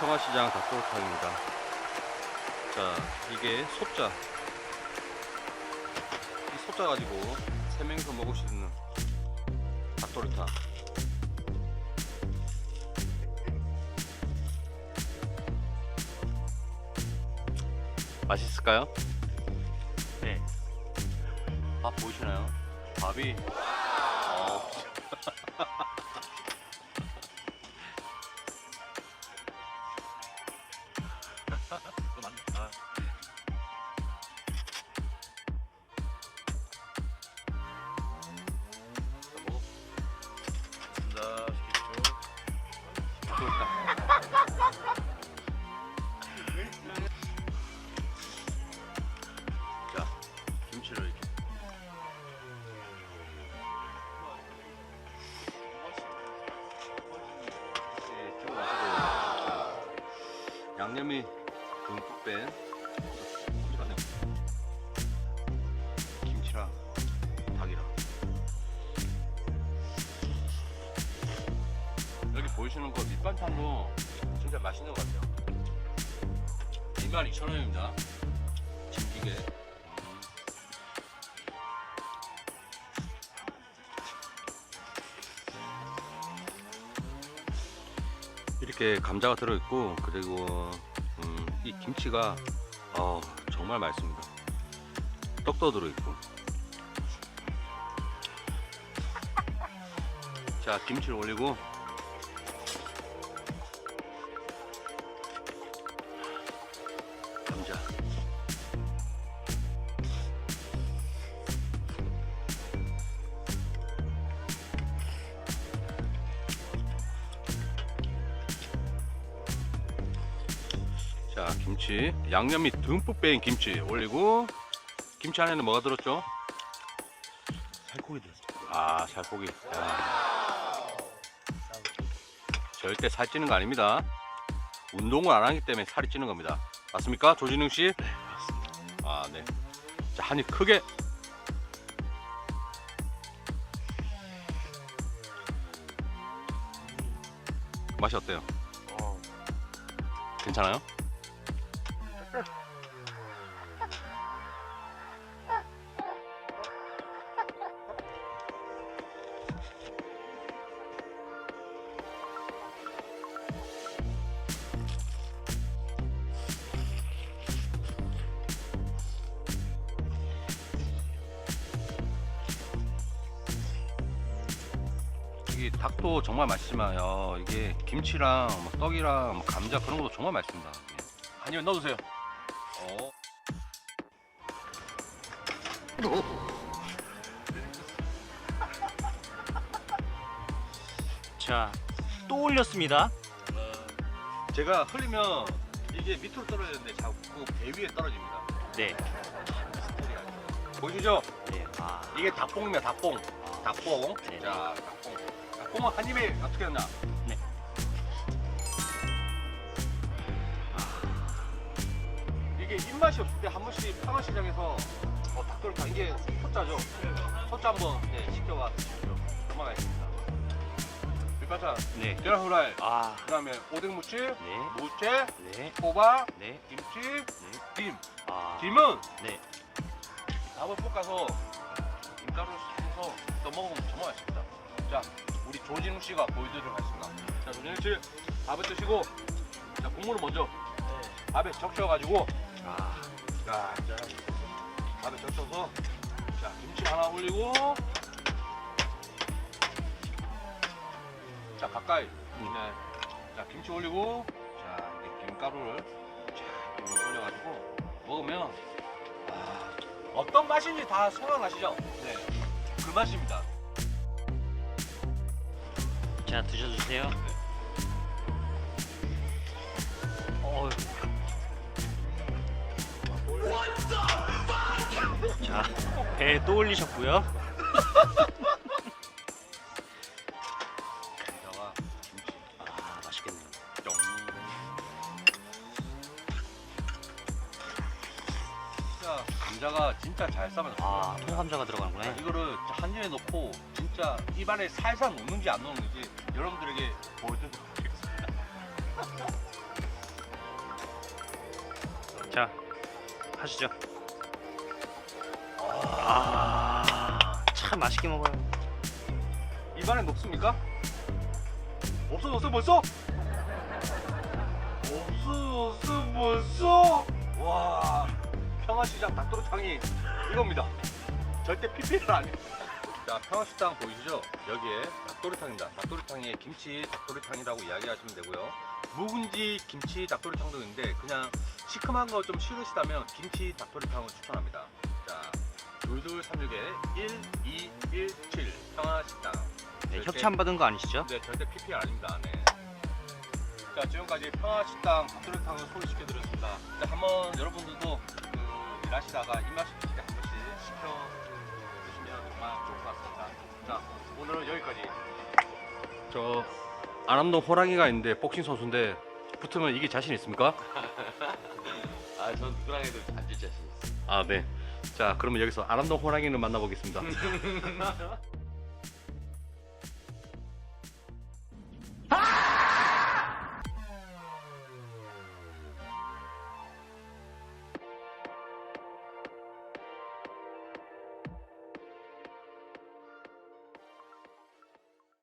평화시장 닭도리탕입니다. 자, 이게 소자. 이 소자 가지고 세 명이서 먹을 수 있는 닭도리탕. 맛있을까요? 네. 밥 보이시나요? 밥이 어, 뺀. 김치랑 닭이랑. 여기 보이시는 거 밑반찬도 진짜 맛있는 것 같아요. 22,000원입니다. 진기계. 음. 이렇게 감자가 들어있고 그리고 음, 이 김치가 어, 정말 맛있습니다. 떡도 들어있고. 자 김치를 올리고 자 김치 양념이 듬뿍 빼인 김치 올리고 김치 안에는 뭐가 들었죠? 살코기 들었습니다. 아 살코기 야. 절대 살 찌는 거 아닙니다 운동을 안 하기 때문에 살이 찌는 겁니다 맞습니까 조진웅 씨? 네, 맞습니다. 아네 자 한입 크게 맛이 어때요? 어, 괜찮아요? 이 닭도 정말 맛있지만 요 이게 김치랑 뭐 떡이랑 뭐 감자 그런 것도 정말 맛있습니다. 예. 한 입에 넣어주세요. 어. 자, 또 올렸습니다. 제가 흘리면 이게 밑으로 떨어지는데 자꾸 배 위에 떨어집니다. 네. 보이시죠? 네. 아, 이게 닭봉입니다. 닭봉. 닭봉. 네. 자, 닭봉. 닭봉은 한 입에 어떻게 했나? 이게 입맛이 없을 때 한 번씩 평화시장에서 어, 닭도리탕 이게 소자죠? 소자 한번 네, 시켜봐 주십시오. 정말 맛있습니다. 밑반찬 네. 계란 후라이, 아, 그 다음에 오뎅무침, 네. 무채, 네. 호박, 네. 김치, 네. 김. 아, 김은 네. 밥을 볶아서 김가루 섞어서 또 먹으면 정말 맛있습니다. 자, 우리 조진우 씨가 보여드리도록 하겠습니다. 자, 조진우 씨 밥을 드시고 자 국물을 먼저 밥에 적셔가지고 아, 자, 자 밥에 적셔서 자 김치 하나 올리고 자 가까이 네. 자 김치 올리고 자 이렇게 김가루를 자 올려가지고 먹으면 아, 어떤 맛인지 다 생각나시죠? 네, 그 맛입니다. 자, 드셔주세요. 어. 자, 배또 올리셨고요. 감자와 김치. 아, 맛있겠네요. 쫑. 진짜 감자가 진짜 잘 삶아졌어요. 아, 통감자가 들어가는구나. 이거를 한 입에 넣고 진짜 입안에 살살 녹는지 안 녹는지 여러분들에게 보여드리도록 하겠습니다. 하시죠. 아, 참 맛있게 먹어요. 입안에 녹습니까? 없어졌어 벌써? 없어졌어 벌써? 와 평화시장 닭도리탕이 이겁니다 절대 PPL 아니에요 자 평화시장 보이시죠? 여기에 닭도리탕입니다 닭도리탕에 김치 닭도리탕이라고 이야기하시면 되고요 묵은지 김치 닭도리탕도 있는데 그냥 시큼한 거 좀 싫으시다면 김치 닭도리탕을 추천합니다 자 둘둘36에 1217 평화식당 네, 절대- 협찬 받은 거 아니시죠? 네, 절대 PPL 아닙니다. 네. 자, 지금까지 평화식당 닭도리탕을 소개시켜드렸습니다. 자, 한번 여러분들도 그 일하시다가 입맛이 드실 때한 번씩 시켜 정말 좋을 것 같습니다. 자, 오늘은 여기까지. 저 안암동 호랑이가 있는데 복싱 선수인데 붙으면 이게 자신 있습니까? 아, 전 누구랑 해도 앉을 자신 있어. 아, 네. 자, 그러면 여기서 안암동 호랑이를 만나보겠습니다.